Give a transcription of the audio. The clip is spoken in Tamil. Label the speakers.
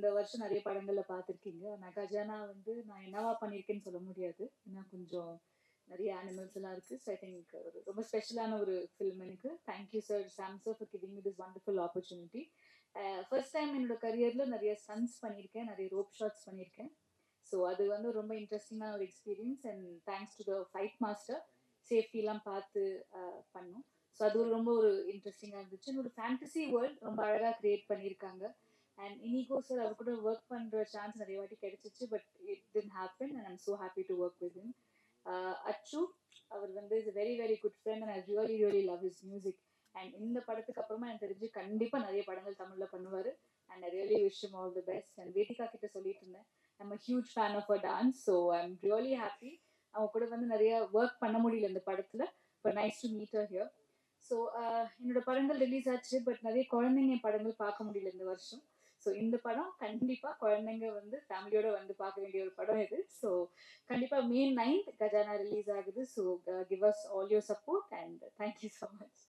Speaker 1: இந்த வருஷம் நிறைய படங்கள்ல பார்த்துருக்கீங்க. நான் கஜானா வந்து நான் என்னவா பண்ணியிருக்கேன்னு சொல்ல முடியாது. ஏன்னா கொஞ்சம் நிறைய அனிமல்ஸ் எல்லாம் இருக்கு. ஸோ ஐ திங்க் ரொம்ப ஸ்பெஷலான ஒரு ஃபிலிம் எனக்கு. Thank you sir Sam sir for giving me this wonderful opportunity first time என்னோட கரியர்ல நிறைய சன்ஸ் பண்ணியிருக்கேன். நிறைய ரோப் ஷாட்ஸ் பண்ணியிருக்கேன். ஸோ அது வந்து ரொம்ப இன்ட்ரெஸ்டிங்கான ஒரு experience and thanks to the fight master சேஃப்டிலாம் பார்த்து uh, பண்ணோம். ஸோ அது ஒரு ரொம்ப ஒரு இன்ட்ரெஸ்டிங்காக இருந்துச்சு. என்னோட ஃபேண்டசி வேர்ல்ட் ரொம்ப அழகாக கிரியேட் பண்ணியிருக்காங்க. அண்ட் இனிகோ சார் அவர் கூட ஒர்க் பண்ணுற சான்ஸ் நிறைய வாட்டி கிடைச்சிச்சு but it didn't happen and I'm so happy to work with him Achu அவர் வந்து his very very good friend and I really really love his music and இந்த படத்துக்கு அப்புறமா எனக்கு தெரிஞ்சு கண்டிப்பாக நிறைய படங்கள் தமிழில் பண்ணுவார் and I really wish all the best and Vedika கிட்ட சொல்லிட்டு இருந்தேன் நம்ம huge fan of her dance so I am really happy அவங்க கூட வந்து நிறைய ஒர்க் பண்ண முடியல இந்த படத்தில் but nice to meet her here so என்னோட படங்கள் ரிலீஸ் ஆச்சு பட் நிறைய குழந்தைங்க படங்கள் பார்க்க முடியல இந்த வருஷம் ஸோ இந்த படம் கண்டிப்பாக குழந்தைங்க வந்து ஃபேமிலியோட வந்து பார்க்க வேண்டிய ஒரு படம் இது. ஸோ கண்டிப்பாக மே நைன்த் கஜானா ரிலீஸ் ஆகுது. So give us all your support and thank you so much